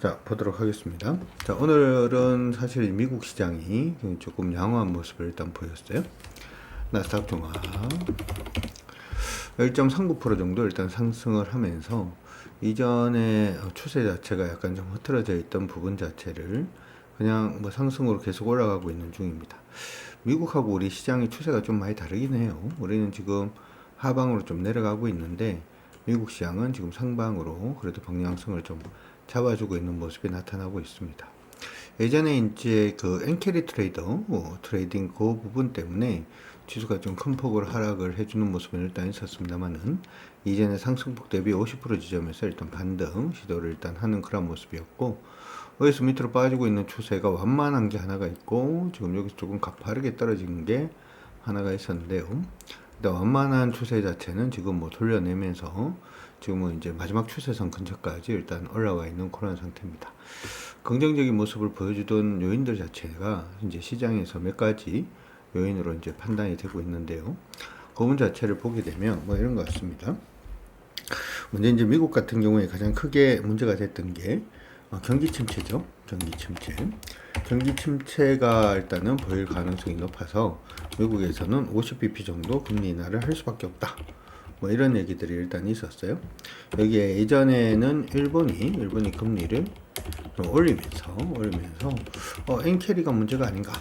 자, 보도록 하겠습니다. 자, 오늘은 사실 미국 시장이 조금 양호한 모습을 일단 보였어요. 나스닥 종합 1.39% 정도 일단 상승을 하면서 이전에 추세 자체가 약간 좀 흐트러져 있던 부분 자체를 그냥 뭐 상승으로 계속 올라가고 있는 중입니다. 미국하고 우리 시장의 추세가 좀 많이 다르긴 해요. 우리는 지금 하방으로 좀 내려가고 있는데 미국 시장은 지금 상방으로 그래도 방향성을 좀 잡아주고 있는 모습이 나타나고 있습니다. 예전에 이제 그 엔캐리 트레이더 뭐 트레이딩 그 부분 때문에 지수가 좀 큰 폭으로 하락을 해주는 모습은 일단 있었습니다만은 이전에 상승폭 대비 50% 지점에서 일단 반등 시도를 일단 하는 그런 모습이었고 여기서 밑으로 빠지고 있는 추세가 완만한 게 하나가 있고 지금 여기서 조금 가파르게 떨어진 게 하나가 있었는데요. 일단 완만한 추세 자체는 지금 뭐 돌려내면서 지금은 이제 마지막 추세선 근처까지 일단 올라와 있는 그런 상태입니다. 긍정적인 모습을 보여주던 요인들 자체가 이제 시장에서 몇 가지 요인으로 이제 판단이 되고 있는데요. 그 부분 자체를 보게 되면 뭐 이런 것 같습니다. 먼저 이제 미국 같은 경우에 가장 크게 문제가 됐던 게 어, 경기 침체죠. 경기 침체. 경기 침체가 일단은 보일 가능성이 높아서 미국에서는 50bp 정도 금리 인하를 할 수밖에 없다. 뭐 이런 얘기들이 일단 있었어요. 여기에 예전에는 일본이 일본이 금리를 좀 올리면서 올리면서 어 엔캐리가 문제가 아닌가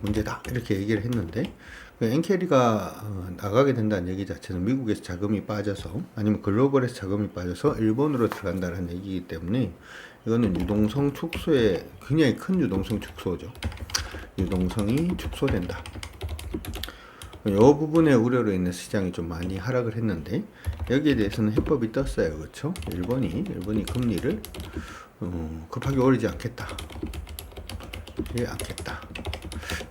문제다 이렇게 얘기를 했는데 그 엔캐리가 어, 나가게 된다는 얘기 자체는 미국에서 자금이 빠져서 아니면 글로벌에서 자금이 빠져서 일본으로 들어간다는 얘기이기 때문에 이거는 유동성 축소에 굉장히 큰 유동성 축소죠. 유동성이 축소된다. 이 부분의 우려로 인해 시장이 좀 많이 하락을 했는데 여기에 대해서는 해법이 떴어요. 그렇죠? 일본이 일본이 금리를 어, 급하게 올리지 않겠다. 예, 않겠다.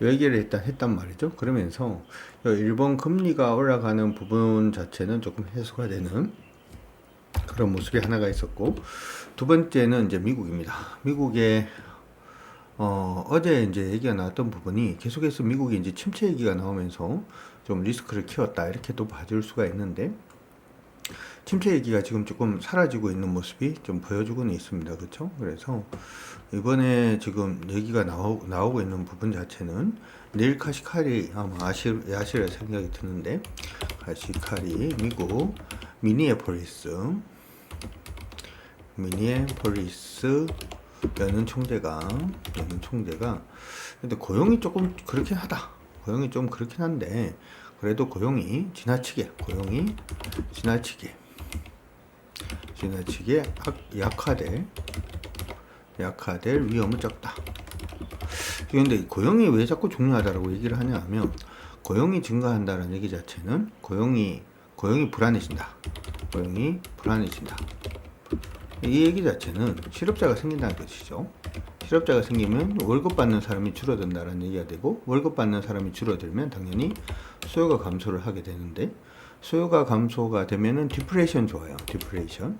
이 얘기를 일단 했단 말이죠. 그러면서 일본 금리가 올라가는 부분 자체는 조금 해소가 되는 그런 모습이 하나가 있었고 두 번째는 이제 미국입니다. 미국의 어, 어제 이제 얘기가 나왔던 부분이 계속해서 미국이 이제 침체 얘기가 나오면서 좀 리스크를 키웠다 이렇게 또 봐줄 수가 있는데 침체 얘기가 지금 조금 사라지고 있는 모습이 좀 보여주고는 있습니다. 그렇죠? 그래서 이번에 지금 얘기가 나오, 나오고 있는 부분 자체는 닐 카시카리 아마 아실, 아실 생각이 드는데 카시카리 미국 미니애폴리스 미니애폴리스 여는 총재가 여는 총재가 근데 고용이 조금 그렇긴 하다. 고용이 좀 그렇긴 한데 그래도 고용이 지나치게 고용이 지나치게 지나치게 약화될 약화될 위험은 적다. 그런데 고용이 왜 자꾸 중요하다라고 얘기를 하냐 하면 고용이 증가한다는 얘기 자체는 고용이 고용이 불안해진다. 고용이 불안해진다. 이 얘기 자체는 실업자가 생긴다는 것이죠. 실업자가 생기면 월급 받는 사람이 줄어든다는 얘기가 되고 월급 받는 사람이 줄어들면 당연히 수요가 감소를 하게 되는데 수요가 감소가 되면은 디프레이션 좋아요. 디프레이션.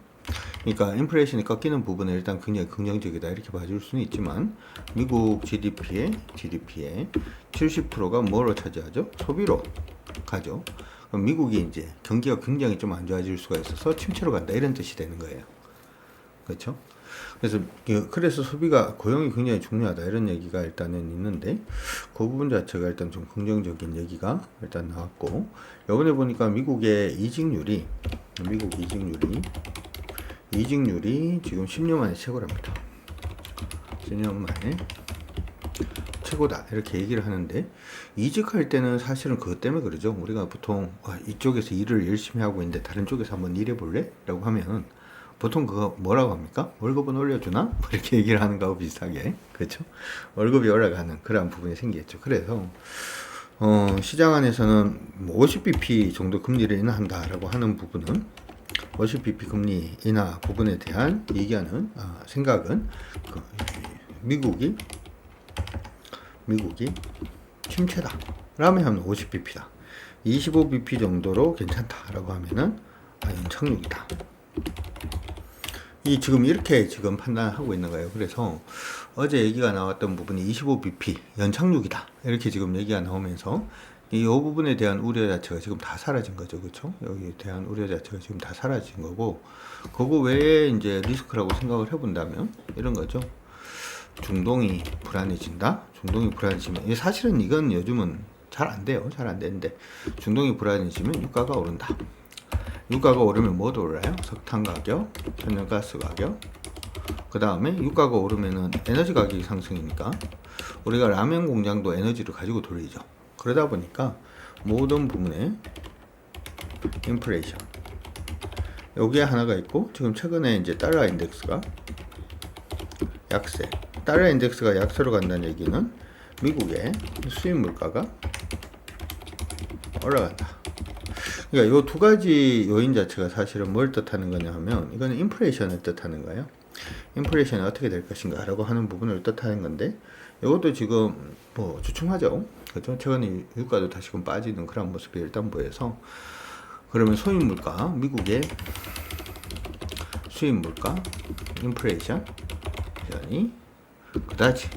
그러니까 인플레이션이 꺾이는 부분은 일단 굉장히 긍정적이다 이렇게 봐줄 수는 있지만 미국 GDP의 GDP의 70%가 뭐로 차지하죠? 소비로 가죠. 그럼 미국이 이제 경기가 굉장히 좀 안 좋아질 수가 있어서 침체로 간다 이런 뜻이 되는 거예요. 그렇죠? 그래서 그, 그래서 소비가 고용이 굉장히 중요하다 이런 얘기가 일단은 있는데 그 부분 자체가 일단 좀 긍정적인 얘기가 일단 나왔고 이번에 보니까 미국의 이직률이 미국 이직률이 이직률이 지금 10년 만에 최고랍니다. 10년 만에 최고다 이렇게 얘기를 하는데 이직할 때는 사실은 그것 때문에 그러죠. 우리가 보통 와, 이쪽에서 일을 열심히 하고 있는데 다른 쪽에서 한번 일해 볼래? 라고 하면 보통 그거 뭐라고 합니까? 월급은 올려주나? 뭐 이렇게 얘기를 하는 거하고 비슷하게 그렇죠? 월급이 올라가는 그런 부분이 생기겠죠. 그래서 어, 시장 안에서는 50bp 뭐 정도 금리를 인하한다라고 하는 부분은 50bp 금리 인하 부분에 대한 얘기하는 아, 생각은 그, 미국이 미국이 침체다. 라면 하면 50bp다. 25bp 정도로 괜찮다라고 하면은 아, 연착륙이다. 이 지금 이렇게 지금 판단하고 있는 거예요. 그래서 어제 얘기가 나왔던 부분이 25bp 연착륙이다. 이렇게 지금 얘기가 나오면서 이요 부분에 대한 우려 자체가 지금 다 사라진 거죠. 그렇죠? 여기에 대한 우려 자체가 지금 다 사라진 거고 그거 외에 이제 리스크라고 생각을 해 본다면 이런 거죠. 중동이 불안해진다. 중동이 불안해지면 사실은 이건 요즘은 잘 안 돼요. 잘 안 되는데 중동이 불안해지면 유가가 오른다. 유가가 오르면 뭐도 올라요? 석탄 가격, 천연가스 가격. 그 다음에 유가가 오르면은 에너지 가격이 상승이니까 우리가 라면 공장도 에너지를 가지고 돌리죠. 그러다 보니까 모든 부분에 인플레이션. 여기에 하나가 있고 지금 최근에 이제 달러 인덱스가 약세. 달러 인덱스가 약세로 간다는 얘기는 미국의 수입 물가가 올라간다. 그러니까 이두 가지 요인 자체가 사실은 뭘 뜻하는 거냐 하면 이거는 인플레이션을 뜻하는 거예요. 인플레이션이 어떻게 될 것인가라고 하는 부분을 뜻하는 건데 이것도 지금 뭐 주춤하죠. 그렇죠? 최근에 유가도 다시금 빠지는 그런 모습이 일단 보여서 그러면 소입 물가 미국의 수입 물가 인플레이션 이 그다지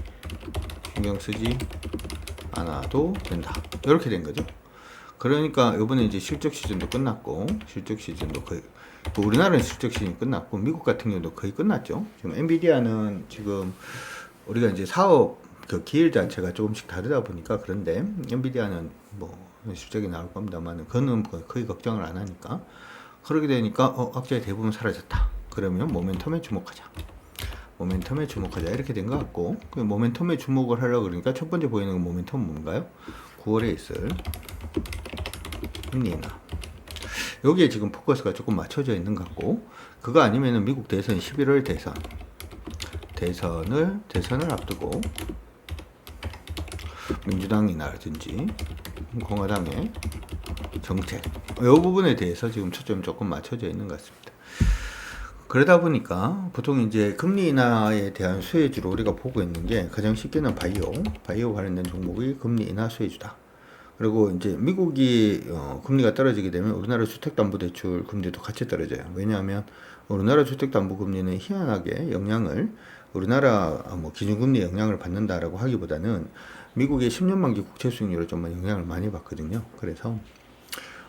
신경 쓰지 않아도 된다. 이렇게 된 거죠. 그러니까 이번에 이제 실적 시즌도 끝났고 실적 시즌도 거의 또 우리나라는 실적 시즌이 끝났고 미국 같은 경우도 거의 끝났죠. 지금 엔비디아는 지금 우리가 이제 사업 그 기일 자체가 조금씩 다르다 보니까 그런데 엔비디아는 뭐 실적이 나올 겁니다만 그거는 거의 걱정을 안 하니까 그렇게 되니까 어 악재의 대부분 사라졌다. 그러면 모멘텀에 주목하자. 모멘텀에 주목하자 이렇게 된 것 같고 그 모멘텀에 주목을 하려고 그러니까 첫 번째 보이는 건 모멘텀 뭔가요? 9월에 있을 금리나. 여기에 지금 포커스가 조금 맞춰져 있는 것 같고 그거 아니면은 미국 대선 11월 대선. 대선을 대선을 앞두고 민주당이나든지 공화당의 정책. 이 부분에 대해서 지금 초점이 조금 맞춰져 있는 것 같습니다. 그러다 보니까 보통 이제 금리 인하에 대한 수혜주로 우리가 보고 있는 게 가장 쉽게는 바이오, 바이오 관련된 종목이 금리 인하 수혜주다. 그리고 이제 미국이 어, 금리가 떨어지게 되면 우리나라 주택담보대출 금리도 같이 떨어져요. 왜냐하면 우리나라 주택담보금리는 희한하게 영향을 우리나라 뭐 기준금리 영향을 받는다라고 하기보다는 미국의 10년 만기 국채 수익률을 좀 영향을 많이 받거든요. 그래서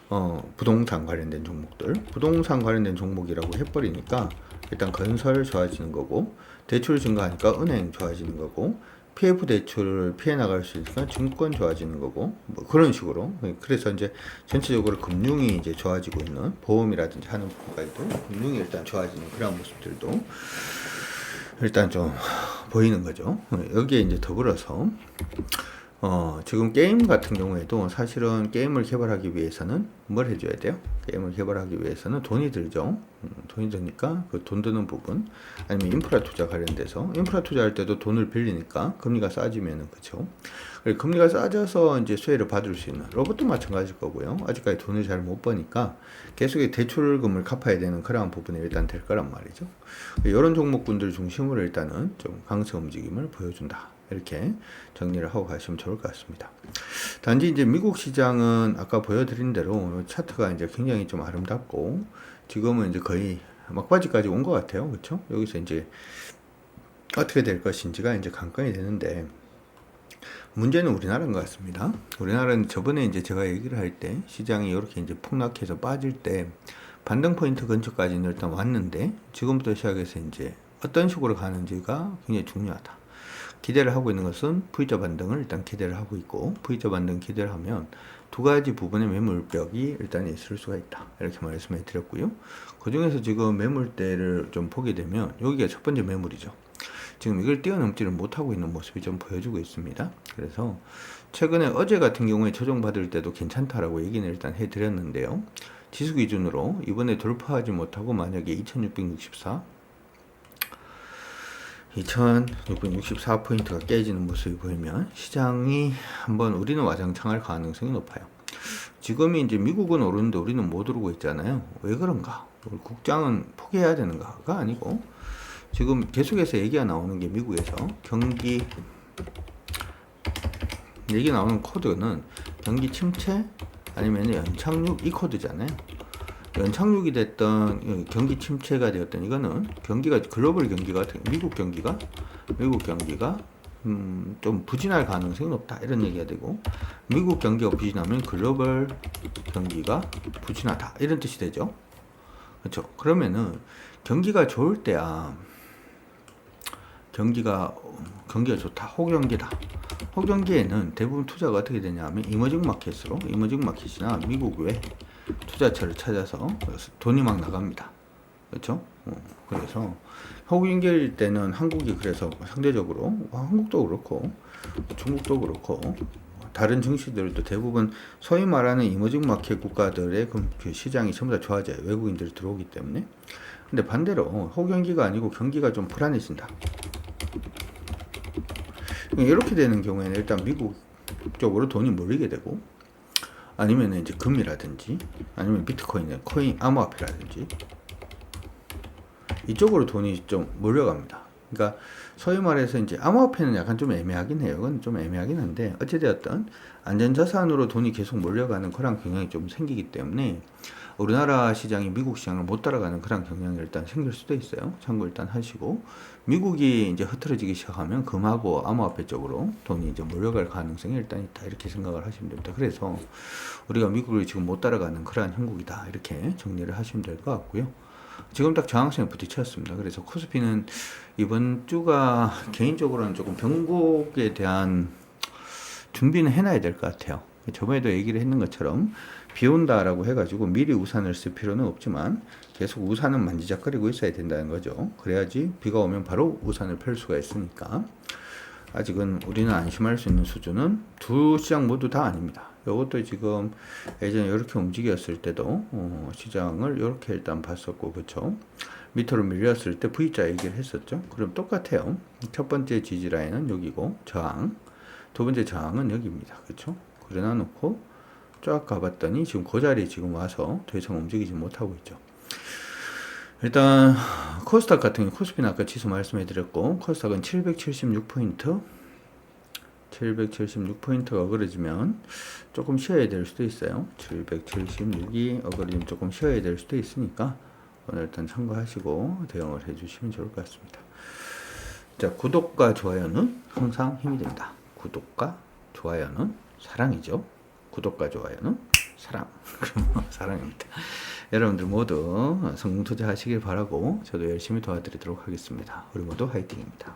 어, 부동산 관련된 종목들, 부동산 관련된 종목이라고 해버리니까 일단 건설 좋아지는 거고 대출 증가하니까 은행 좋아지는 거고 PF 대출을 피해 나갈 수 있으니까 증권 좋아지는 거고 뭐 그런 식으로 그래서 이제 전체적으로 금융이 이제 좋아지고 있는 보험이라든지 하는 부분까지도 금융이 일단 좋아지는 그런 모습들도 일단 좀 보이는 거죠. 여기에 이제 더불어서 어, 지금 게임 같은 경우에도 사실은 게임을 개발하기 위해서는 뭘 해줘야 돼요? 게임을 개발하기 위해서는 돈이 들죠. 음, 돈이 드니까 그 돈 드는 부분 아니면 인프라 투자 관련돼서 인프라 투자할 때도 돈을 빌리니까 금리가 싸지면은 그쵸. 금리가 싸져서 이제 수혜를 받을 수 있는 로봇도 마찬가지일 거고요. 아직까지 돈을 잘 못 버니까 계속 대출금을 갚아야 되는 그러한 부분이 일단 될 거란 말이죠. 이런 종목군들 중심으로 일단은 좀 강세 움직임을 보여준다. 이렇게 정리를 하고 가시면 좋을 것 같습니다. 단지 이제 미국 시장은 아까 보여드린 대로 차트가 이제 굉장히 좀 아름답고 지금은 이제 거의 막바지까지 온 것 같아요. 그렇죠? 여기서 이제 어떻게 될 것인지가 이제 관건이 되는데 문제는 우리나라인 것 같습니다. 우리나라는 저번에 이제 제가 얘기를 할 때 시장이 이렇게 이제 폭락해서 빠질 때 반등 포인트 근처까지는 일단 왔는데 지금부터 시작해서 이제 어떤 식으로 가는지가 굉장히 중요하다. 기대를 하고 있는 것은 V자 반등을 일단 기대를 하고 있고 V자 반등 기대를 하면 두 가지 부분의 매물벽이 일단 있을 수가 있다. 이렇게 말씀해 드렸고요. 그 중에서 지금 매물대를 좀 보게 되면 여기가 첫 번째 매물이죠. 지금 이걸 뛰어넘지를 못하고 있는 모습이 좀 보여주고 있습니다. 그래서 최근에 어제 같은 경우에 조정받을 때도 괜찮다라고 얘기는 일단 해드렸는데요. 지수 기준으로 이번에 돌파하지 못하고 만약에 2664 2664포인트가 깨지는 모습이 보이면 시장이 한번 우리는 와장창할 가능성이 높아요. 지금이 이제 미국은 오르는데 우리는 못 오르고 있잖아요. 왜 그런가? 국장은 포기해야 되는가가 아니고 지금 계속해서 얘기가 나오는 게 미국에서 경기 얘기 나오는 코드는 경기 침체 아니면 연착륙 이 코드잖아요. 연착륙이 됐던 경기 침체가 되었던 이거는 경기가 글로벌 경기가 미국 경기가? 미국 경기가 음, 좀 부진할 가능성이 높다. 이런 얘기가 되고 미국 경기가 부진하면 글로벌 경기가 부진하다. 이런 뜻이 되죠. 그렇죠. 그러면은 경기가 좋을 때야 경기가 경기가 좋다. 호경기다. 호경기에는 대부분 투자가 어떻게 되냐면 이머징 마켓으로 이머징 마켓이나 미국 외 투자처를 찾아서 돈이 막 나갑니다. 그렇죠? 어, 그래서 호경기일 때는 한국이 그래서 상대적으로 어, 한국도 그렇고 중국도 그렇고 다른 증시들도 대부분 소위 말하는 이머징 마켓 국가들의 그- 그 시장이 전부 다 좋아져요. 외국인들이 들어오기 때문에. 근데 반대로 호경기가 아니고 경기가 좀 불안해진다. 이렇게 되는 경우에는 일단 미국 쪽으로 돈이 몰리게 되고 아니면 이제 금이라든지 아니면 비트코인의 코인 암호화폐라든지 이쪽으로 돈이 좀 몰려갑니다. 그러니까 소위 말해서 이제 암호화폐는 약간 좀 애매하긴 해요. 그건 좀 애매하긴 한데 어찌되었든 안전자산으로 돈이 계속 몰려가는 그런 경향이 좀 생기기 때문에 우리나라 시장이 미국 시장을 못 따라가는 그런 경향이 일단 생길 수도 있어요. 참고 일단 하시고 미국이 이제 흐트러지기 시작하면 금하고 암호화폐 쪽으로 돈이 이제 몰려갈 가능성이 일단 있다 이렇게 생각을 하시면 됩니다. 그래서 우리가 미국을 지금 못 따라가는 그러한 형국이다 이렇게 정리를 하시면 될 것 같고요. 지금 딱 저항선에 부딪혔습니다. 그래서 코스피는 이번 주가 개인적으로는 조금 변곡에 대한 준비는 해놔야 될 것 같아요. 저번에도 얘기를 했는 것처럼 비 온다라고 해가지고 미리 우산을 쓸 필요는 없지만 계속 우산은 만지작거리고 있어야 된다는 거죠. 그래야지 비가 오면 바로 우산을 펼 수가 있으니까 아직은 우리는 안심할 수 있는 수준은 두 시장 모두 다 아닙니다. 이것도 지금 예전에 이렇게 움직였을 때도 어, 시장을 이렇게 일단 봤었고 그렇죠. 밑으로 밀렸을 때 V자 얘기를 했었죠. 그럼 똑같아요. 첫 번째 지지 라인은 여기고 저항, 두 번째 저항은 여기입니다. 그렇죠? 그래놔 놓고 쫙 가봤더니 지금 그 자리에 지금 와서 더 이상 움직이지 못하고 있죠. 일단 코스닥 같은 경우 코스피는 아까 지수 말씀해 드렸고 코스닥은 776포인트. 776포인트가 어그러지면 조금 쉬어야 될 수도 있어요. 776이 어그러지면 조금 쉬어야 될 수도 있으니까 오늘 일단 참고하시고 대응을 해 주시면 좋을 것 같습니다. 자 구독과 좋아요는 항상 힘이 된다. 구독과 좋아요는 사랑이죠 구독과 좋아요는 사랑 사랑입니다 여러분들 모두 성공 투자하시길 바라고 저도 열심히 도와드리도록 하겠습니다. 우리 모두 화이팅입니다.